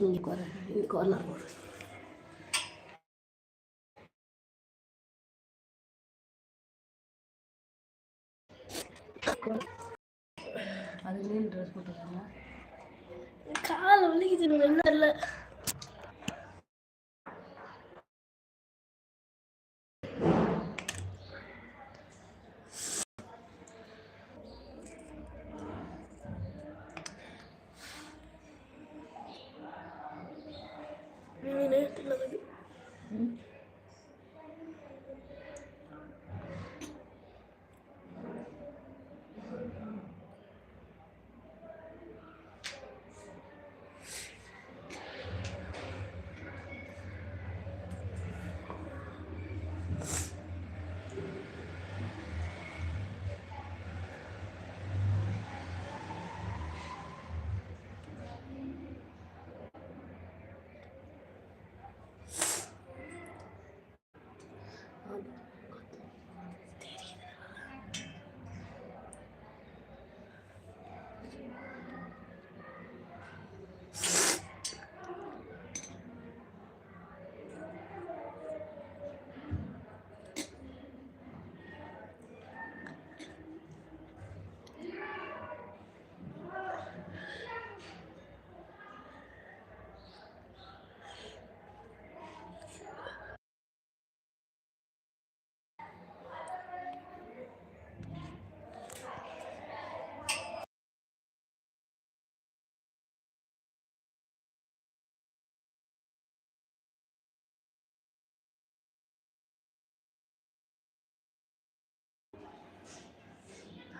இந்த கார்னர் போடு அதுலேயும் ட்ரெஸ் போட்டுருக்காங்க கால் வலிக்குது என்ன இல்லை நேரத்தில் வந்து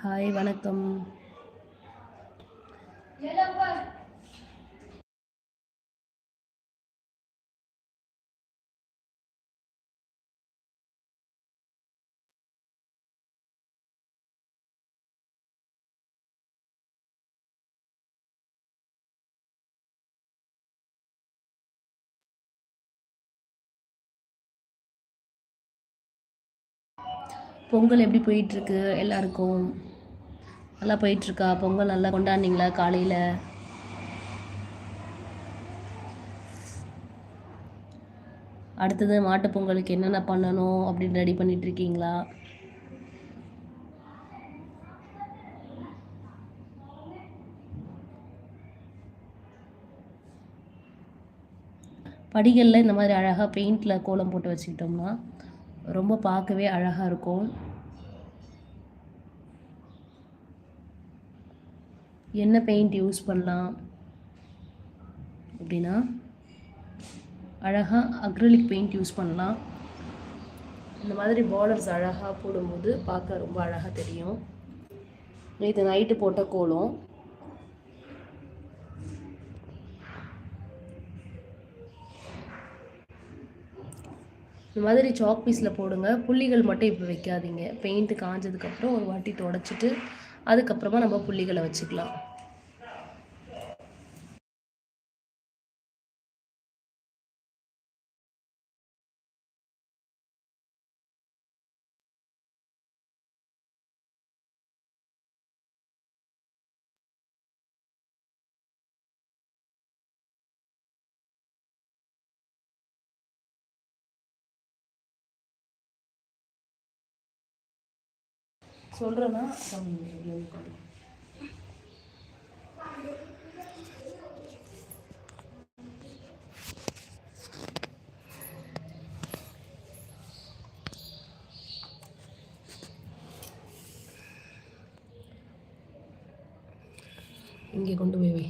ஹாய் வணக்கம். பொங்கல் எப்படி போயிட்டுருக்கு? எல்லாருக்கும். நல்லா போயிட்டுருக்கா? பொங்கல் நல்லா கொண்டாடினீங்களா காலையில்? அடுத்தது மாட்டு பொங்கலுக்கு என்னென்ன பண்ணணும் அப்படின்னு ரெடி பண்ணிட்டு இருக்கீங்களா படிகளில் இந்த மாதிரி அழகாக பெயிண்டில் கோலம் போட்டு வச்சுக்கிட்டோம்னா ரொம்ப பார்க்கவே அழகாக இருக்கும். என்ன பெயிண்ட் யூஸ் பண்ணலாம்? அப்படின்னா அழகாக அக்ரலிக் பெயிண்ட் யூஸ் பண்ணலாம். இந்த மாதிரி பார்டர்ஸ் அழகாக போடும்போது பார்க்க ரொம்ப அழகாக தெரியும். இது நைட்டு போட்ட கோலம். இந்த மாதிரி சாக் பீஸில் போடுங்க. புள்ளிகள் மட்டும் இப்போ வைக்காதீங்க. பெயிண்ட்டு காஞ்சதுக்கப்புறம் ஒரு வாட்டி தொடச்சிட்டு அதுக்கப்புறமா நம்ம புள்ளிகளை வச்சுக்கலாம். சொல்கிறேன்னா இங்கே கொண்டு போய் வை.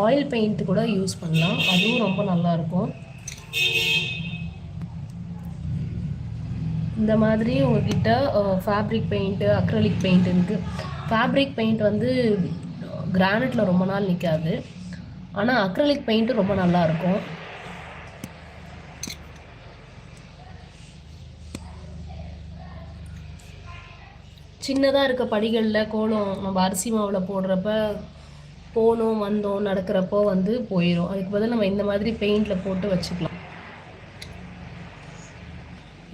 ஆயில் பெயிண்ட் கூட யூஸ் பண்ணலாம். அதுவும் ரொம்ப நல்லாயிருக்கும். இந்த மாதிரி உங்ககிட்ட ஃபேப்ரிக் பெயிண்ட்டு அக்ரலிக் பெயிண்ட் இருக்குது ஃபேப்ரிக் பெயிண்ட் வந்து கிரானைட்டில் ரொம்ப நாள் நிற்காது ஆனால் அக்ரலிக் பெயிண்ட்டு ரொம்ப நல்லா இருக்கும் சின்னதாக இருக்க படிகளில் கோலம் நம்ம அரிசி மாவில் போடுறப்ப போனோம் வந்தோம் நடக்கிறப்போ வந்து போயிடும் அதுக்கு பதில் நம்ம இந்த மாதிரி பெயிண்டில் போட்டு வச்சுக்கலாம்.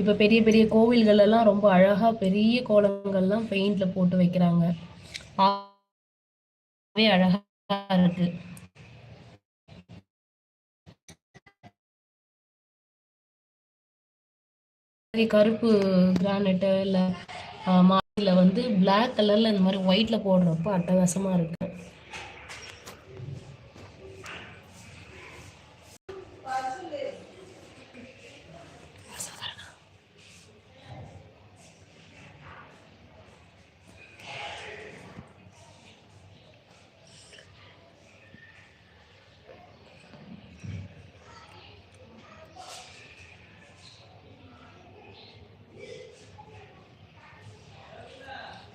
இப்போ பெரிய பெரிய கோவில்கள் எல்லாம் ரொம்ப அழகாக பெரிய கோலங்கள்லாம் பெயிண்டில் போட்டு வைக்கிறாங்க. அழகாக இருக்குது கருப்பு கிரானைட்டு இல்லை மாதிரியில் வந்து பிளாக் கலரில் இந்த மாதிரி ஒயிட்டில் போடுறப்போ அட்டகாசமாக இருக்குது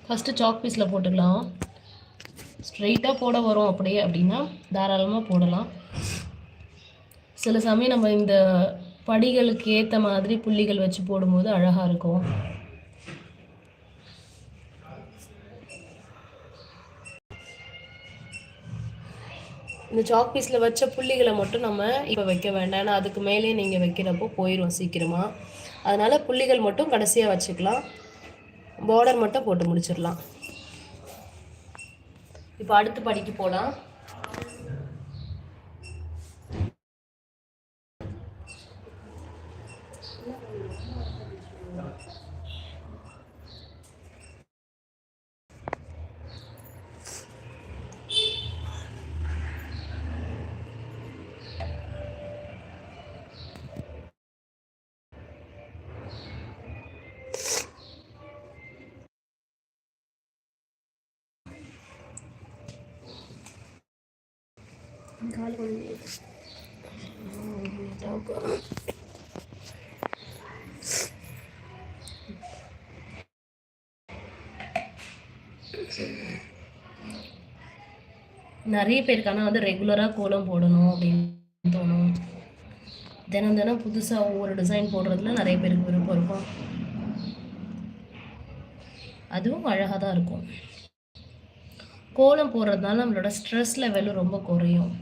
ஃபஸ்ட்டு சாக் பீஸில் போட்டுக்கலாம். ஸ்ட்ரைட்டாக போட வரும் அப்படியே அப்படின்னா தாராளமாக போடலாம். சில சமயம் நம்ம இந்த படிகளுக்கு ஏற்ற மாதிரி புள்ளிகள் வச்சு போடும்போது அழகாக இருக்கும். இந்த சாக் பீஸில் வச்ச புள்ளிகளை மட்டும் நம்ம இப்போ வைக்க வேண்டாம். ஏன்னா அதுக்கு மேலே நீங்கள் வைக்கிறப்போ போயிடும் சீக்கிரமாக அதனால் புள்ளிகள் மட்டும் கடைசியாக வச்சுக்கலாம். பார்டர் மட்டும் போட்டு முடிச்சிடலாம். இப்போ அடுத்த படிக்கு போகலாம் கால் நிறைய பேருக்கு ஆனால் வந்து ரெகுலராக கோலம் போடணும் அப்படின்னு தோணும். தினம் தினம் புதுசாக ஒவ்வொரு டிசைன் போடுறதுல நிறைய பேருக்கு விருப்பம் இருக்கும். அதுவும் அழகாக தான் இருக்கும். கோலம் போடுறதுனால நம்மளோட ஸ்ட்ரெஸ் லெவலும் ரொம்ப குறையும்.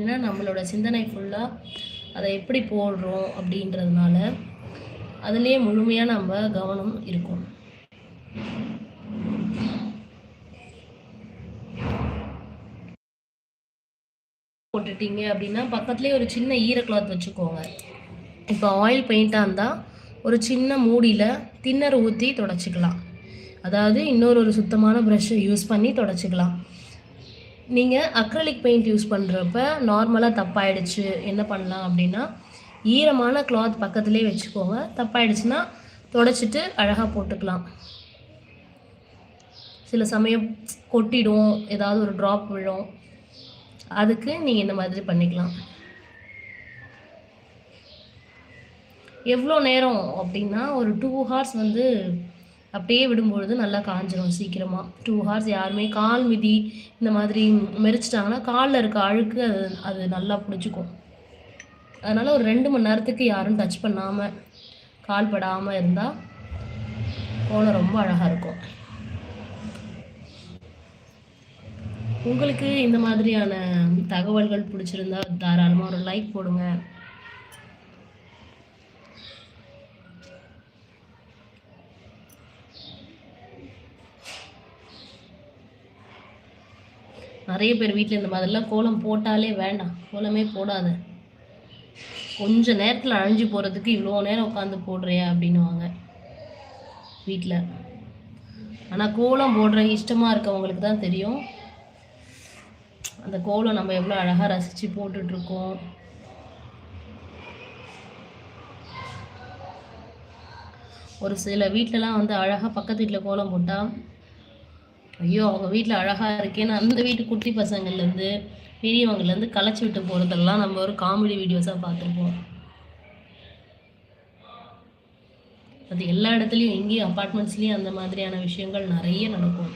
ஏன்னா நம்மளோட சிந்தனை ஃபுல்லாக அதை எப்படி போடுறோம் அப்படின்றதுனால அதுலேயே முழுமையாக நம்ம கவனம் இருக்கும். போட்டுட்டீங்க அப்படின்னா பக்கத்துலேயே ஒரு சின்ன ஈர கிளாத் வச்சுக்கோங்க. இப்போ ஆயில் பெயிண்டாக இருந்தால் ஒரு சின்ன மூடியில் தின்னர் ஊற்றி தொடச்சிக்கலாம். அதாவது இன்னொரு ஒரு சுத்தமான ப்ரஷ்ஷை யூஸ் பண்ணி தொடச்சிக்கலாம். நீங்கள் அக்ரலிக் பெயிண்ட் யூஸ் பண்ணுறப்ப நார்மலாக தப்பாயிடுச்சு என்ன பண்ணலாம் அப்படின்னா ஈரமான கிளாத் பக்கத்துலேயே வச்சுக்கோங்க. தப்பாயிடுச்சுன்னா தொடச்சிட்டு அழகாக போட்டுக்கலாம். சில சமயம் கொட்டிடும் ஏதாவது ஒரு ட்ராப் விழும். அதுக்கு நீங்கள் இந்த மாதிரி பண்ணிக்கலாம். எவ்வளோ நேரம் அப்படின்னா ஒரு டூ ஹார்ஸ் வந்து அப்படியே விடும்பொழுது நல்லா காஞ்சிரும் சீக்கிரமாக டூ ஹார்ஸ் யாருமே கால் மிதி இந்த மாதிரி மெரிச்சிட்டாங்கன்னா காலில் இருக்க அழுக்கு அது அது நல்லா பிடிச்சிக்கும். அதனால் ஒரு ரெண்டு மணி நேரத்துக்கு யாரும் டச் பண்ணாமல் கால் படாமல் இருந்தால் கோலம் ரொம்ப அழகாக இருக்கும். உங்களுக்கு இந்த மாதிரியான தகவல்கள் பிடிச்சிருந்தா தாராளமாக ஒரு லைக் போடுங்க. நிறைய பேர் வீட்டில் இந்த மாதிரிலாம் கோலம் போட்டாலே வேண்டாம். கோலமே போடாத. கொஞ்ச நேரத்தில் அழிஞ்சு போகிறதுக்கு இவ்வளோ நேரம் உட்காந்து போடுறியா அப்படின்னுவாங்க வீட்டில் ஆனால் கோலம் போடுற இஷ்டமாக இருக்கவங்களுக்கு தான் தெரியும். அந்த கோலம் நம்ம எவ்வளோ அழகாக ரசித்து போட்டுட்ருக்கோம். ஒரு சில வீட்டிலலாம் வந்து அழகாக பக்கத்து வீட்டில் கோலம் போட்டால் ஐயோ அவங்க வீட்டில் அழகாக இருக்கேன்னு அந்த வீட்டு குட்டி பசங்கள்லேருந்து பெரியவங்கள்லேருந்து களைச்சி விட்டு போகிறதெல்லாம் நம்ம ஒரு காமெடி வீடியோஸாக பார்த்துருப்போம். அது எல்லா இடத்துலையும் எங்கேயும் அப்பார்ட்மெண்ட்ஸ்லேயும் அந்த மாதிரியான விஷயங்கள் நிறைய நடக்கும்.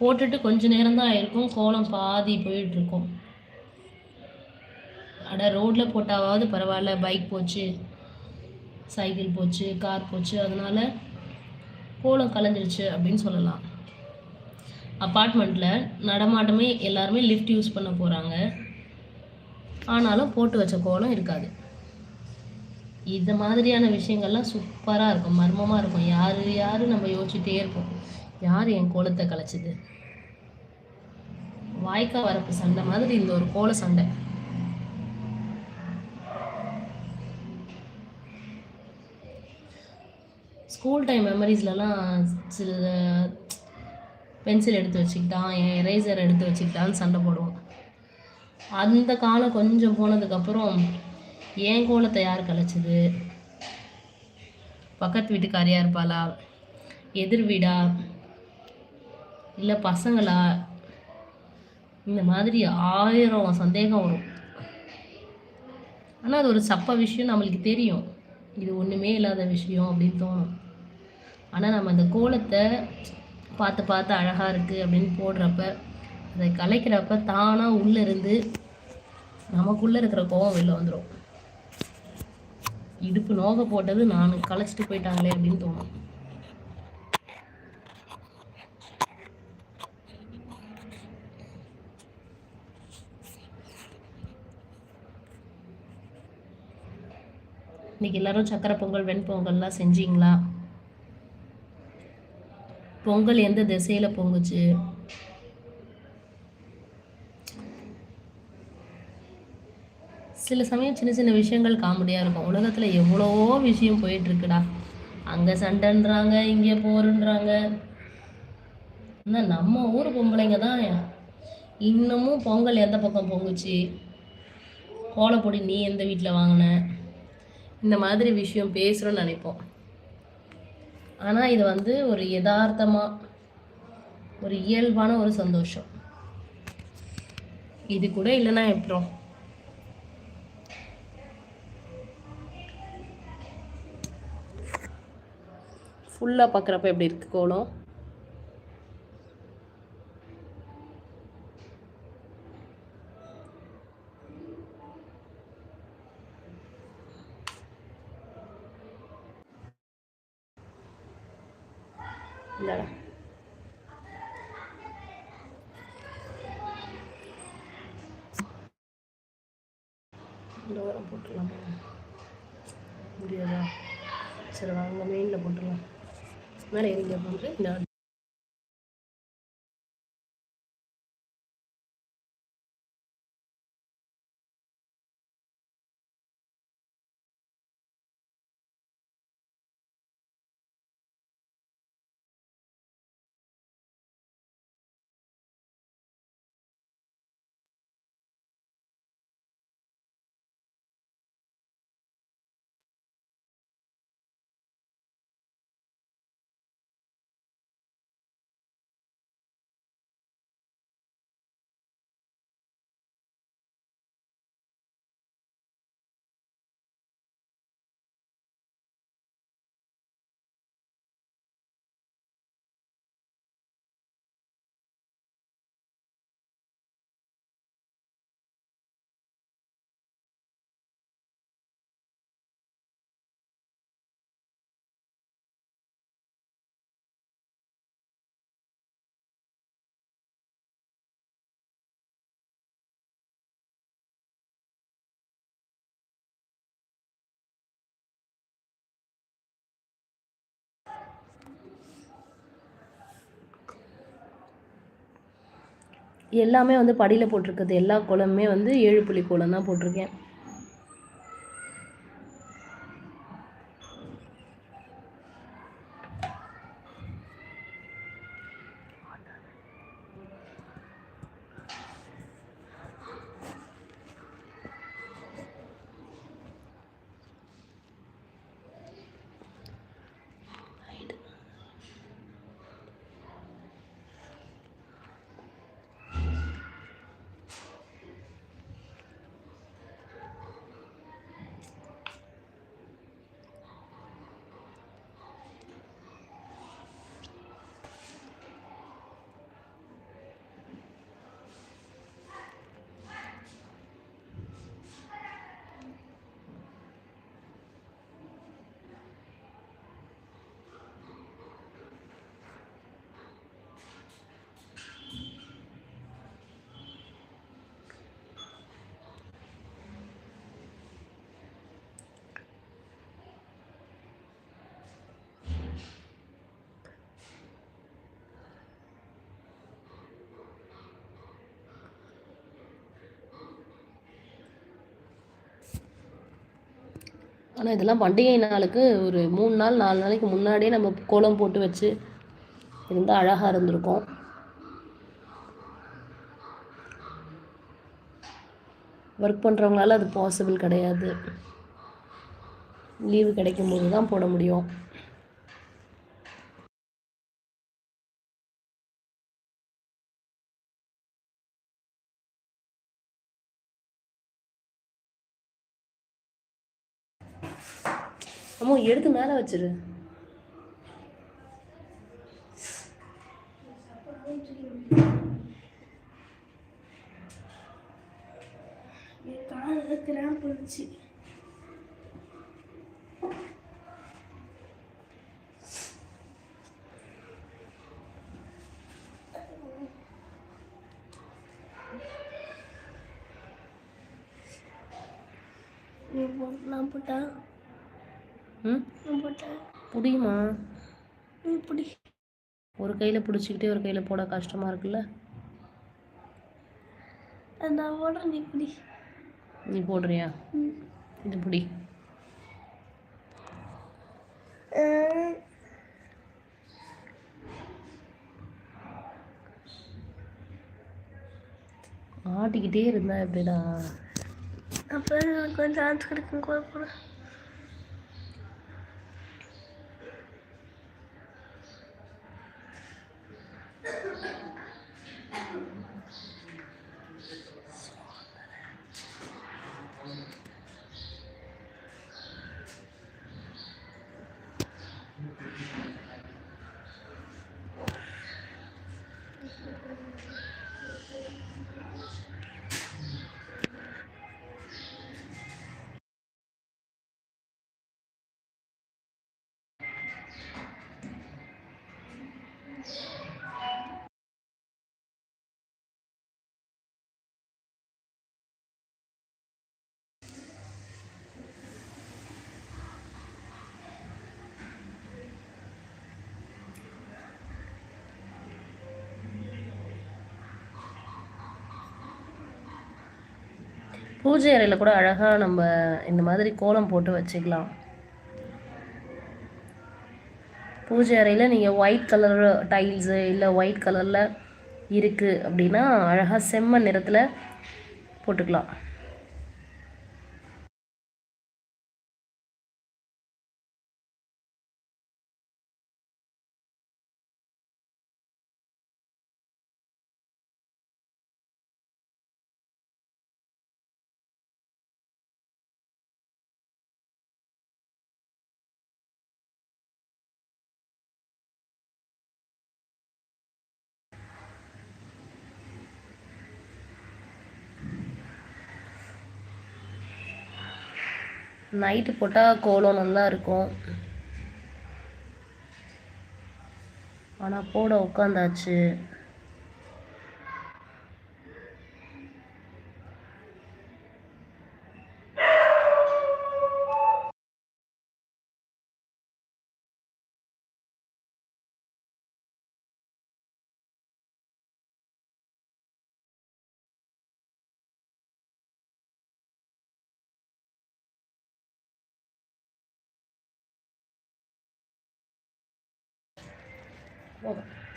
போட்டுட்டு கொஞ்ச நேரம் தான் ஆயிருக்கும் கோலம் பாதி போயிட்டுருக்கும். அட ரோட்டில் போட்டாவது பரவாயில்ல. பைக் போச்சு சைக்கிள் போச்சு கார் போச்சு. அதனால் கோலம் கலைஞ்சிருச்சு அப்படின்னு சொல்லலாம். அப்பார்ட்மெண்ட்டில் நடமாட்டமே எல்லாருமே லிஃப்ட் யூஸ் பண்ண போகிறாங்க ஆனாலும் போட்டு வச்ச கோலம் இருக்காது. இந்த மாதிரியான விஷயங்கள்லாம் சூப்பராக இருக்கும் மர்மமாக இருக்கும். யார் யார் நம்ம யோசிச்சுட்டே இருப்போம். யார் என் கோலத்தை கலைச்சது? வாய்க்கா வரப்பு சண்டை மாதிரி இந்த ஒரு கோல சண்டை. ஸ்கூல் டைம் மெமரிஸ்லலாம் சில பென்சில் எடுத்து வச்சுக்கிட்டான் என் எரேசர் எடுத்து வச்சுக்கிட்டான்னு சண்டை போடுவோம் அந்த காலம் கொஞ்சம் போனதுக்கப்புறம் என் கோலத்தை யார் கலைச்சது? பக்கத்து வீட்டுக்காரியாக இருப்பாளா? எதிர் வீடா? இல்லை பசங்களா? இந்த மாதிரி ஆயிரம் சந்தேகம் வரும். ஆனால் அது ஒரு சப்ப விஷயம் நம்மளுக்கு தெரியும். இது ஒன்றுமே இல்லாத விஷயம் அப்படின்னு தோணும். ஆனால் நம்ம அந்த கோலத்தை பார்த்து பார்த்து அழகாக இருக்குது அப்படின்னு போடுறப்ப அதை கலைக்கிறப்ப தானாக உள்ளே இருந்து நமக்குள்ளே இருக்கிற கோவம் வெளில வந்துடும் இடுப்பு நோக போட்டது நான் கலைச்சிட்டு போயிட்டாங்களே அப்படின்னு தோணும். இன்னைக்கு எல்லாரும் சக்கரை பொங்கல் வெண்பொங்கல்லாம் செஞ்சீங்களா? பொங்கல் எந்த திசையில் பொங்குச்சு? சில சமயம் சின்ன சின்ன விஷயங்கள் காமெடியாக இருக்கும். உலகத்தில் எவ்வளவோ விஷயம் போயிட்டுருக்குடா. அங்கே சண்டைன்றாங்க இங்கே போருன்றாங்க. ஆனால் நம்ம ஊர் பொம்பளைங்க தான் இன்னமும் பொங்கல் எந்த பக்கம் பொங்குச்சு? கோலப்பொடி நீ எந்த வீட்டில் வாங்கின? இந்த மாதிரி விஷயம் பேசுகிறோன்னு நினைப்போம். ஆனால் இது வந்து ஒரு யதார்த்தமாக ஒரு இயல்பான ஒரு சந்தோஷம். இது கூட இல்லைன்னா எப்பறம் ஃபுல்லாக பார்க்குறப்ப எப்படி இருக்குது கோலம்? இந்தாடா இந்த ஓரம் போட்டுடலாமா முடியாதா? சரி வாங்க மெயினில் போட்டுடலாம். மேலே எரிங்க போட்டு இந்த எல்லாமே வந்து படியில் போட்டிருக்கிறது. எல்லா கோலமுமே வந்து ஏழு புள்ளி கோலம் தான் போட்டிருக்கேன். ஆனால் இதெல்லாம் பண்டிகை நாளுக்கு ஒரு மூணு நாள் நாலு நாளைக்கு முன்னாடியே நம்ம கோலம் போட்டு வச்சு இருந்தால் அழகாக இருந்திருக்கும். ஒர்க் பண்ணுறவங்களால அது பாசிபிள் கிடையாது. லீவு கிடைக்கும் போது தான் போட முடியும். அம்மா எடுத்து மேலே வச்சிரு. என் காலில் கிராம்ப் வந்துச்சு நான் போட்டேன் ம்? புடியுமா? நீ பிடி. ஒரு கையில் பிடிச்சிக்கிட்டே ஒரு கையில் போட கஷ்டமாக இருக்குல்ல? நான் போடுறேன் நீ பிடி. நீ போடுறியா. இது பிடி. ஆட்டிக்கிட்டே இருந்தா எப்படிடா? apenas encontrar a corpo. பூஜை அறையில் கூட அழகாக நம்ம இந்த மாதிரி கோலம் போட்டு வச்சுக்கலாம். பூஜை அறையில் நீங்கள் ஒயிட் கலர் டைல்ஸு இல்லை ஒயிட் கலரில் இருக்குது அப்படின்னா அழகாக செம்ம நிறத்தில் போட்டுக்கலாம். நைட்டு போட்டால் கோலம் நல்லா இருக்கும். ஆனால் போட உட்காந்தாச்சு 我的。